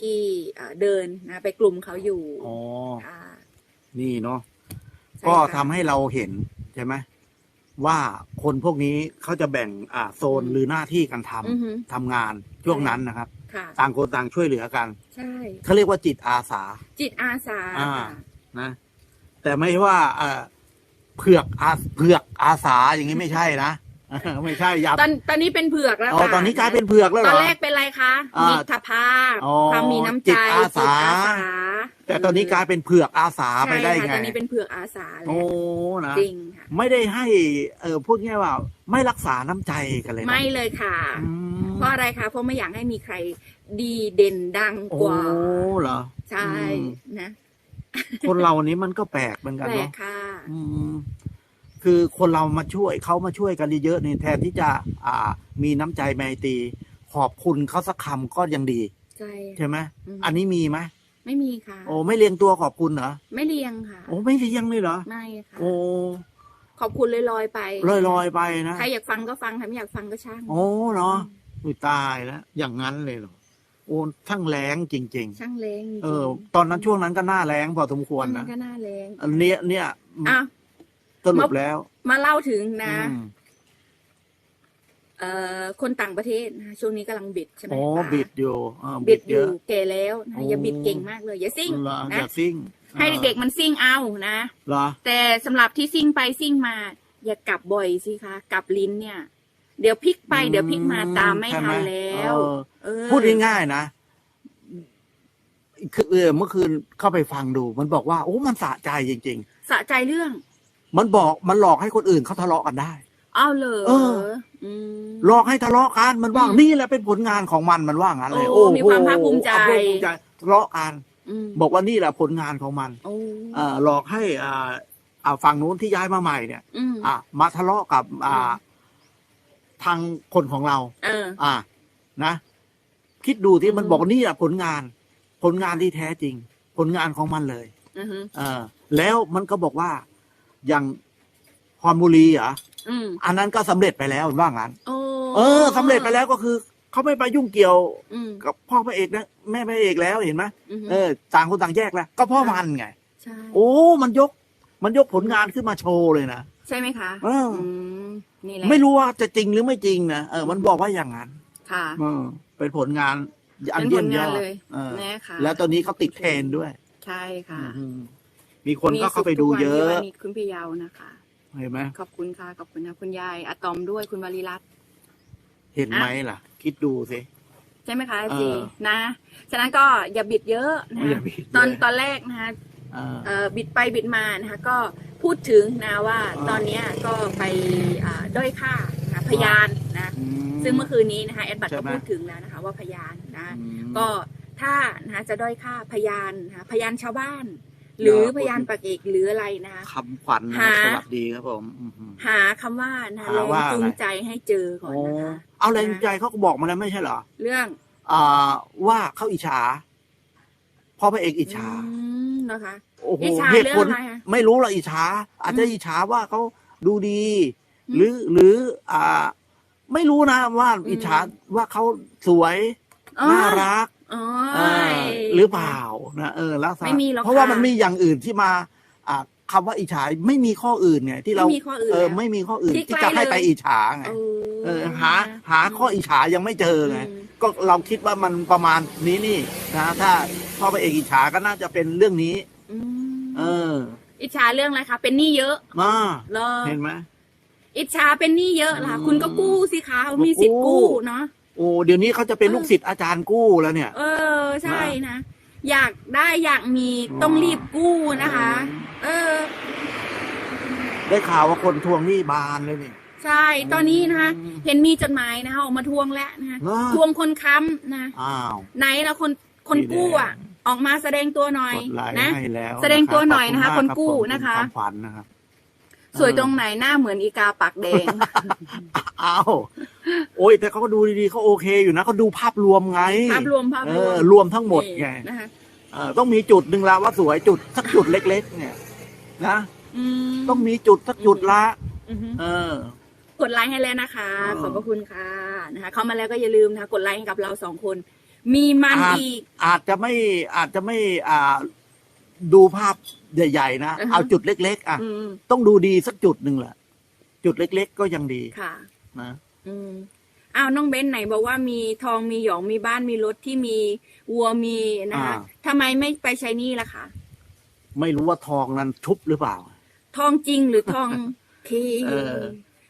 ที่เอ่อเดินนะไปกลุ่มเขาอยู่อ๋อค่ะนี่เนาะใช่ก็ค่ะทำให้เราเห็นใช่ไหมว่าคนพวกนี้เขาจะแบ่งอ่าโซนอืมหรือหน้าที่กันทำอือฮึทำงานช่วงนั้นนะครับค่ะต่างคนต่างช่วยเหลือกัน ใช่เขาเรียกว่าจิตอาสา จิตอาสาอ่าค่ะนะ แต่ไม่ว่าเอ่อเผือกอาเผือกอาสาอย่างนี้ไม่ใช่นะ ไม่ใช่อย่าตอนตอนนี้เป็นเผือกแล้วอ๋อค่ะตอนนี้กลายเป็นเผือกแล้วตเหรอนอแรกเป็นอะไรคะอ่ามิมิตรภาพอ๋อความมีน้ำจิใจตอาสา จิตอาสาแต่ตอนนี้กลายเป็นเผือกอาสาไปได้ใช่ค่ะไงตอนนี้เป็นเผือกอาสาแล้โอ้วนะจริงค่ะ ไม่ได้ให้ เออพูดง่ายว่า ไม่รักษาน้ำใจกันเลยนะไม่เลยค่ะ อืมเพราะอะไรคะเพราะไม่อยากให้มีใครดีเด่นดังโอ้กว่าเหรอใช่อืมนะคนเรานี้มันก็แปลกเหมือนกันแปลกเนาะค่ะ อืม คือคนเรามาช่วยเขามาช่วยกันเยอะๆนี่แทนที่จะอ่ามีน้ำใจไมตรีขอบคุณเขาสักคำก็ยังดี ใช่ ใช่ไหมอืม อันนี้มีไหมไม่มีค่ะ โอ้ไม่เรียงตัวขอบคุณเหรอไม่เลียงค่ะ โอ้ไม่เรียงเลยเหรอไม่ค่ะ โอ้ขอบคุณลอยลอยๆไปลอยลอยๆไปนะใครอยากฟังก็ฟังใครไม่อยากฟังก็ช่างโอ้เนาะอุ้ยตายแล้วอย่างนั้นเลยเหรอโอ้ทั้งแรงจริง ช่างแรงจริงๆเออ ตอนนั้นช่วงนั้นก็หน้าแรงพอสมควรมันะนก็น่าแรงอันเนี้ยเนี่ยอ้าว สรุปแล้ว มาเล่าถึงนะอืมเอ่อคนต่างประเทศนะช่วงนี้กำลังบิดใช่ไหมโอ้คะบิดอยู่อ่าบิดอเยยู่อะแก่แล้วนะโอ้อย่าบิดเก่งมากเลย อย่าซิ่งเหรออนะย่าซิ่งให้เด็กๆมันซิ่งเอานะเหรอ แต่สำหรับที่ซิ่งไปซิ่งมา อย่ากลับบ่อยสิคะกลับลิ้นเนี่ย เดี๋ยวพลิกไป เดี๋ยวพลิกมาตามไม่ใช่ทัหนแล้ว เออ เออพูดง่ายๆนะคือเออเมื่อคืนเข้าไปฟังดู มันบอกว่า โอ้ มันสะใจจริง สะใจเรื่องๆ มันบอกมันหลอกให้คนอื่นเขาทะเลาะกันได้เอาเลยเอออืมหลอกให้ทะเลาะกันมันว่าอืมนี่แหละเป็นผลงานของมันมันว่างั้นเลย โอ้โอ้มีความภาคภูมิใจภาคภูมิใจทะเลาะกันอืมบอกว่านี่แหละผลงานของมันโอ้เอ่อหลอกให้อ่าอ่าฝั่งนู้นที่ย้ายมาใหม่เนี่ยอืมอะมาทะเลาะกับ อ่า ทางคนของเราเอออ่า นะ คิดดูที่อืมมันบอกว่านี่แหละผลงาน ผลงานที่แท้จริง ผลงานของมันเลยอือฮึเออแล้วมันก็บอกว่า อย่างพรบุรีเหรออืมอันนั้นก็สำเร็จไปแล้วมันว่างั้น โอ้เออสำเร็จไปแล้วก็คือเขาไม่ไปยุ่งเกี่ยวอืมกับพ่อพระเอกนะแม่พระเอกแล้วเห็นไหมอือฮึเออต่างคนต่างแยกแล้ว ก็เพ่อมันไง ใช่โอ้ มันยก มันยกผลงานขึ้นมาโชว์เลยนะ ใช่ไหมคะเอออื มนี่แหละไม่รู้ว่าจะจริงหรือไม่จริงนะเออ มันบอกว่าอย่างนั้นค่ะ เออเป็นผลงานอันเป็นผเยี่ยมลยงาอนดเลยเออนะคะ แล้วตอนนี้เขาติดเทรนด์ด้วย ใช่ค่ะ อืม มีคนก็เข้าไปดูเยอะมีสุขทุกวันที่ว่านี่คุณพี่เยาวนะคะ เห็นไหมขอบคุณค่ะ ขอบคุณนะคุณยายอะตอมด้วยคุณวลีรัตน์เห็นไหมล่ะ คิดดูสิ ใช่ไหมคะเออจีนะ ฉะนั้นก็อย่าบิดเยอะนะอย่าบิดตอนเยอะตอนแรกนะคะเออเอ่อบิดไปบิดมานะคะก็พูดถึงนะว่าอ่าตอนเนี้ยก็ไปอ่าด้อยค่านะพยานนะอืมซึ่งเมื่อคืนนี้นะคะแอดบัตใช่ก็ไหมพูดถึงแล้วนะคะ ว่าพยานนะอืมก็ถ้านะคะจะด้อยค่าพยานนะคะพยานชาวบ้าน หรือเดี๋ยวพยานปากเอกหรืออะไรนะคะคำขวัญนะหาสวัสดีครับผมอืมหาคำว่านะหาแรงว่าจูงอะไรใจให้เจอก่อนโอ้นะคะเอาแรงใจเขาก็บอกมาแล้วไม่ใช่เหรอ เรื่องอ่าว่าเขาอิจฉาพ่อพระเอกอิจฉาอืมนะคะโอ้โหอิจฉาเหตุผลเรื่องอะไรอะไม่รู้ละอิจฉาอาจจะอืมอิจฉาว่าเขาดูดีอืมหรือหรือ อ่า ไม่รู้นะว่าอืมอิจฉาว่าเขาสวยอ๋อน่ารักอ๋อเออ หรือเปล่านะเออลักษณะไม่มีหรอกเพราะว่าค่ะมันมีอย่างอื่นที่มาอ่าคำว่าอิจฉาไม่มีข้ออื่นไงที่เราไม่มีข้ออื่นเออแล้วไม่มีข้ออื่นที่ที่ใกล้จะให้ไปเลยอิจฉาไงเอเอออหาหาข้ออิจฉายังไม่เจอไงอืมก็เราคิดว่ามันประมาณนี้นี่นะถ้าพ่อพระเอกอิจฉาก็น่าจะเป็นเรื่องนี้อืมเออ อิจฉาเรื่องอะไรคะเป็นหนี้เยอะมาเหรอเห็นไหมอิจฉาเป็นหนี้เยอะล่ะอืมคุณก็กู้สิคะมีสิทธิ์กู้เนาะโอ้เดี๋ยวนี้เขาจะเป็นเออลูกศิษย์อาจารย์กู้แล้วเนี่ย เออ ใช่นะ อยากได้อยากมีต้องรีบกู้นะคะ เออ ได้ข่าวว่าคนทวงหนี้บานเลยนี่ ใช่ ตอนนี้นะคะอืมเห็นมีจดหมายนะคะออกมาทวงแล้วนะคะเหรอ ทวงคนค้ำนะอ้าวไหนแล้วคนคนกู้อะ ออกมาแสดงตัวหน่อยกดไลค์นะ ให้แล้วแสดงตัวหน่อยนะคะขบคนมากกู้รับผมนะคะเป็ความฝันนะครับ สวยตรงไหนหน้าเหมือนอีกาปากแดงอ้าวโอ้ยแต่เขาก็ดูดีๆเขาโอเคอยู่นะเขาดูภาพรวมไง ภาพรวมภาพเอรวอมรวมทั้งหมดไงนี่นะคะเออต้องมีจุดหนึ่งละว่าสวยจุดสักจุดเล็ก ๆ เนี่ย นะอืมต้องมีจุดสักจุดละอือฮึเออกดไลค์ให้แล้วนะคะอ๋อขอบพระคุณค่ะนะคะเข้ามาแล้วก็อย่าลืมนะคะกดไลค์ให้กับเราสองคน มีมันอาจอีก อาจจะไม่อาจจะไม่อ่าดูภาพ ใหญ่ ๆนะอือฮะเอาจุดเล็ก ๆ อะอืมต้องดูดีสักจุดหนึ่งแหละ จุดเล็ก ๆ ก็ยังดีค่ะ นะอืมอ้าวน้องเบ้นไหนบอกว่ามีทองมีหยองมีบ้านมีรถที่มีวัวมีนะคะทำไมไม่ไปใช้หนี่ล่ะคะไม่รู้ว่าทองนั้นชุบหรือเปล่า ทองจริงหรือทองทีเออ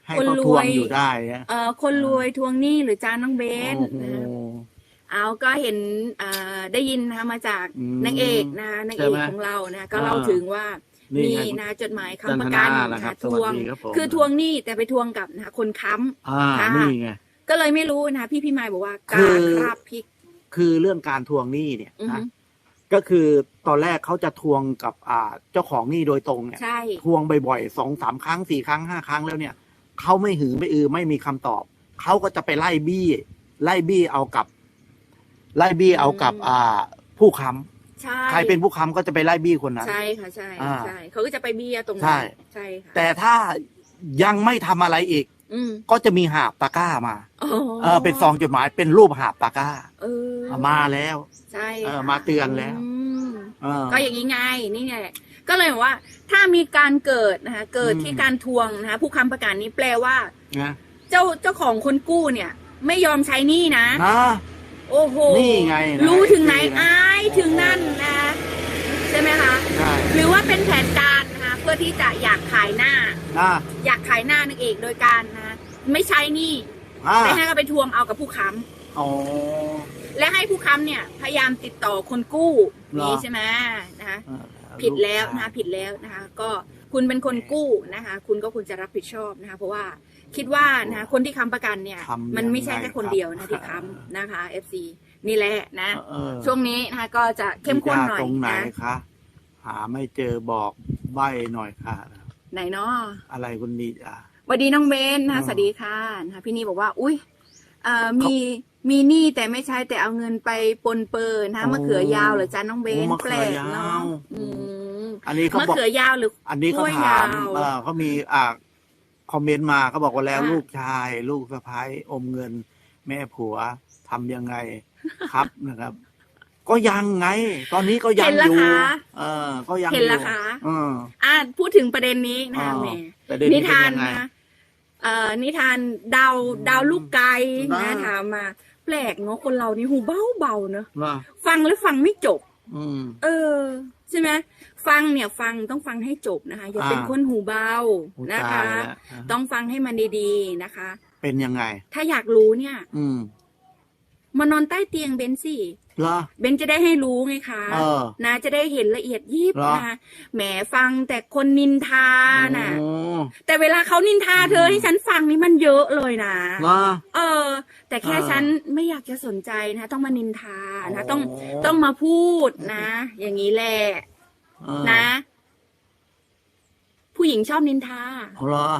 ให้คนเขารทววงยอยู่ได้นะเอ่อคนรวยทวงหนี้หรือจานน้องเบนโอ้โหนะคะ เอาก็เห็นอ่าได้ยินนะคะมาจากอืมนางเอกนะคะนางใช่เอกไหมของเรานะก็อ่าเล่าถึงว่านี่มีไงนะจดหมายจันค้ำปทระนากันนะนะครัคะบทวงสวัสดีครับผมคือทวงหนี้แต่ไปทวงกับนะคะคนค้ำอ่าค่ะนี่ไงก็เลยไม่รู้นะคะพี่พี่มายบอกว่าคืการอคราบพริก คือเรื่องการทวงหนี้เนี่ยอือฮึนะก็คือตอนแรกเขาจะทวงกับอ่าเจ้าของหนี้โดยตรงเนี่ยใช่ทวงบ่อยๆสองสามครั้งสี่ครั้งห้าครั้งแล้วเนี่ยเขาไม่หือไม่อือไม่มีคำตอบเขาก็จะไปไล่บี้ ไล่บี้เอากับ ไล่บี้เอากับอ่าผู้ค้ใช่ำใครเป็นผู้ค้ำก็จะไปไล่บี้คนนั้น ใช่ค่ะใช่อ่าใช่เขาก็จะไปเบี้ยตรงใช่นั้นใช่ค่ะแต่ถ้ายังไม่ทำอะไรอีก อืมก็จะมีหาบตะกร้ามาอ๋อเออเป็นซองจดหมายเป็นรูปหาบตะกร้าเออมาแล้ว ใช่เออค่ะมาเตือนแล้ว ม เออ ก็อย่างนี้ไงนี่ไงก็เลยบอกว่า ถ้ามีการเกิดนะคะเกิดอืม ที่การทวงนะคะผู้ค้ำประกันนี้แปลว่า นะเจ้าเจ้าของคนกู้เนี่ย ไม่ยอมใช้หนี้นะ นะ โอ้โหนี่ไงนะรู้ถึงไหนนี่นะอายถึงนั่นนะใช่ไหมคะใช่หรือว่าเป็นแผนการนะคะเพื่อที่จะอยากขายหน้านะอยากขายหน้านางเอกโดยการนะไม่ใช้หนี้อ่าไปให้เขาไปทวงเอากับผู้ค้ำอ๋อและให้ผู้ค้ำเนี่ยพยายามติดต่อคนกู้เหรอ นี่ใช่ไหมนะคะเออผิดแล้วกนะคะชายผิดแล้วนะคะ ก็ คุณเป็นคนกู้นะคะ คุณก็ควรจะรับผิดชอบนะคะ เพราะว่าคิดว่านะคะคนที่ค้ำประกันเนี่ยทำมันไม่ใช่ยังไงแค่คนครับเดียวนะที่ค้ำนะคะ FC นี่แหละนะเออช่วงนี้นะคะก็จะเข้มข้นหน่อยตรงไหนนะคะหาไม่เจอบอกใบหน่อยค่ะ ไหนเนาะอะไรคุณดีอะสวัสดีน้องเบนนะคะอืมสวัสดีค่ะนะคะพี่นี่บอกว่า อุ้ยเอ่อมีมีหนี้แต่ไม่ใช่แต่เอาเงินไปปนเปื้อนนะคะมะเขือยาวเหรือจ้าน้องเบนโอ้มะแปเขืลอกยาเนาะว อืมอันนี้เขามะบอก เขือยาวหรืออันนี้เขากล้วยถามยาวเออเขามีอ่าคอมเมนต์มาเขาบอกว่าแล้วค่ะ ลูกชาย ลูกสะพ้ายอมเงิน แม่ผัวทำยังไงครับ นะครับ ก็ยังไง ตอนนี้ก็ยังเห็นอแล้วยู่ คะ เออ ก็ยังเห็นอแล้วยู่คะ เอออ่าพูดถึงประเด็นนี้นะคะอ๋อแหมประเด็นนินี้เป็นทานยังไง นะเอ่อนิทานดาวดาวลูกไก่อ่านะถามมา แปลกเนาะคนเรานี่หูเบาเบาๆเนาะว่าฟังแล้วฟังไม่จบ อืม เออ ใช่ไหม ฟังเนี่ยฟังต้องฟังให้จบนะคะ อย่าเป็นอ่าคนหูเบาอุ๊ยนะตาคะยแล้วต้องฟังให้มันดีๆนะคะ เป็นยังไง ถ้าอยากรู้เนี่ย อืมมานอนใต้เตียงเบนสิเหรอเบนจะได้ให้รู้ไงคะเออนะจะได้เห็นละเอียดยิบเหรอนะคะแหมฟังแต่คนนินทาน่ะโอ้แต่เวลาเขานินทาเธออืมให้ฉันฟังนี่มันเยอะเลยนะเหรอเออ แต่แค่เออฉันไม่อยากจะสนใจนะ ต้องมานินทานะโอ้ต้องต้องมาพูดนะ อย่างนี้แหละเออ นะ ผู้หญิงชอบนินทาเหรอ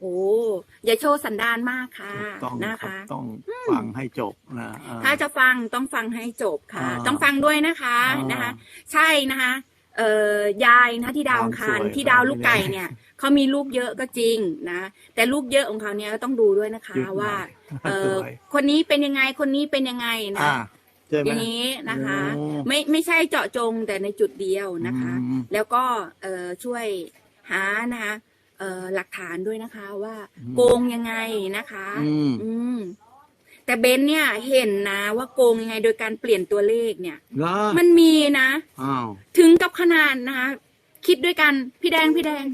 โอ้อย่าโชว์สันดานมากค่ะต้องนะคะต้องฟังให้จบนะเออถ้าจะฟังต้องฟังให้จบค่ะอ่าต้องฟังด้วยนะคะอ่านนะคะ ใช่นะคะเอ่อยายนะที่ดาวอังคารความสวยที่ดาวลูกไก่ความสวยเนี่ยเขามีลูกเยอะก็จริงนะ แต่ลูกเยอะของเขาเนี่ยก็ต้องดูด้วยนะคะจุดหมายว่า เอสอวยคนนี้เป็นยังไงคนนี้เป็นยังไงนะอ่า ใช่ไหม อย่างนี้นะคะ โอ้ไม่ไม่ใช่เจาะจงแต่ในจุดเดียวนะคะ อืมแล้วก็เอ่อช่วยหานะคะเอ่อหลักฐานด้วยนะคะว่าอืม โกงยังไงนะคะ อืม อืม แต่เบนเนี่ยเห็นนะว่าโกงยังไงโดยการเปลี่ยนตัวเลขเนี่ยเหรอมันมีนะ อ้าวถึงกับขนาดนะคะ คิดด้วยกันพี่แดงพี่แดง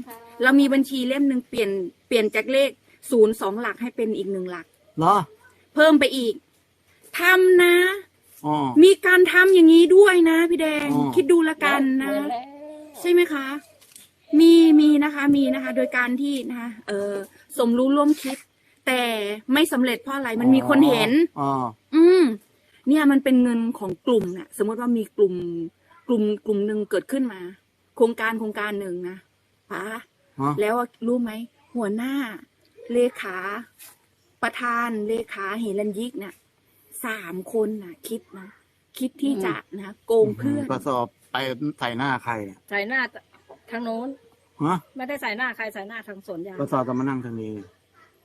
เรามีบัญชีเล่มหนึ่งเปลี่ยนเปลี่ยนจากเลขศูนย์สองหลักให้เป็นอีกหนึ่งหลัก เหรอ เพิ่มไปอีกทำนะอ๋อ มีการทำอย่างนี้ด้วยนะพี่แดงอ๋อคิดดูละกันนะ ใช่ไหมคะ มีมีนะคะ มีนะคะ โดยการที่นะคะเออสมรู้ร่วมคิด แต่ไม่สำเร็จเพราะอะไรมันมีคนเห็นอ๋ออืมเนี่ยมันเป็นเงินของกลุ่มน่ะ สมมติว่ามีกลุ่ม กลุ่มกลุ่มหนึ่งเกิดขึ้นมา โครงการโครงการหนึ่งนะป้าฮะแล้วรู้ไหมหัวหน้า เลขา ประธานเลขาเฮลันยิกเนี่ย สามคนน่ะคิดนะคิดที่จะนะโกงเพื่อนกระสอบไปใส่หน้าใครเนี่ยใส่หน้าทางโน้นฮะไม่ได้ใส่หน้าใครใส่หน้าทางสวนยางกระสอบจะมานั่งทางนี้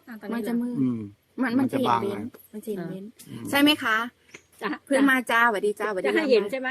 อะตอมันจะมืดอืมมันมัมันนจะจะเห็บันงเบนไงมันจะเห็นเบนอืมใช่ไหมคะจ้ะเพื่อนมาจ้าสวัสดีจ้าสวัสดีจะให้ค่ะเห็นใช่ไหม